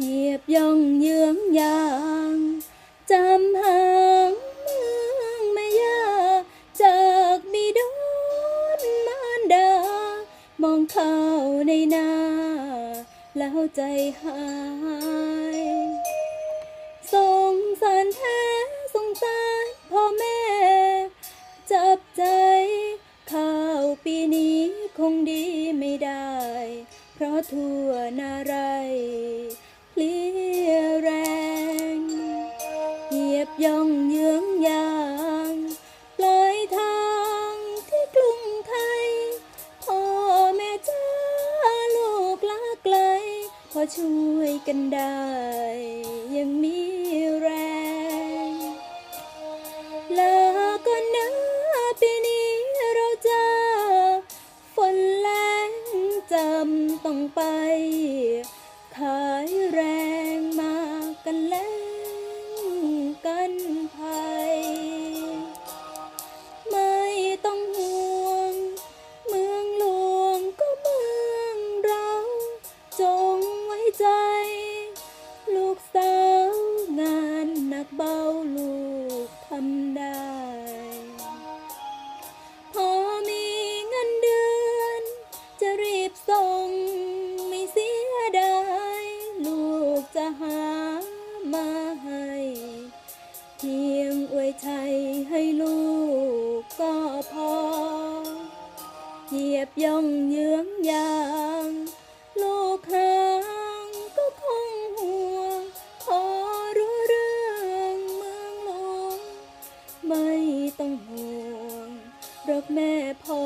เหยียบย่องเยื้องยางจำหางเมืองแม่ยาจากบิดอนมารดามองเข้าในหน้า แล้วใจหายสงสารแท้สงสารพ่อแม่ จับใจข้าวปีนี้คงดีไม่ได้ เพราะทั่วนาไร ช่วยกันได้ ยังมีแรงลาก็นนะปีนี้เราจะฝนแรงจำต้องไป ขายแรง ใจ ลูกสาวงานหนักเบาลูกทำได้ พอมีเงินเดือน จะรีบส่งไม่เสียดายลูกจะหามาให้ เพียงอวยชัยให้ลูกก็พอเหยียบย่องเยื้องยา งห่วงรักแม่พ่อ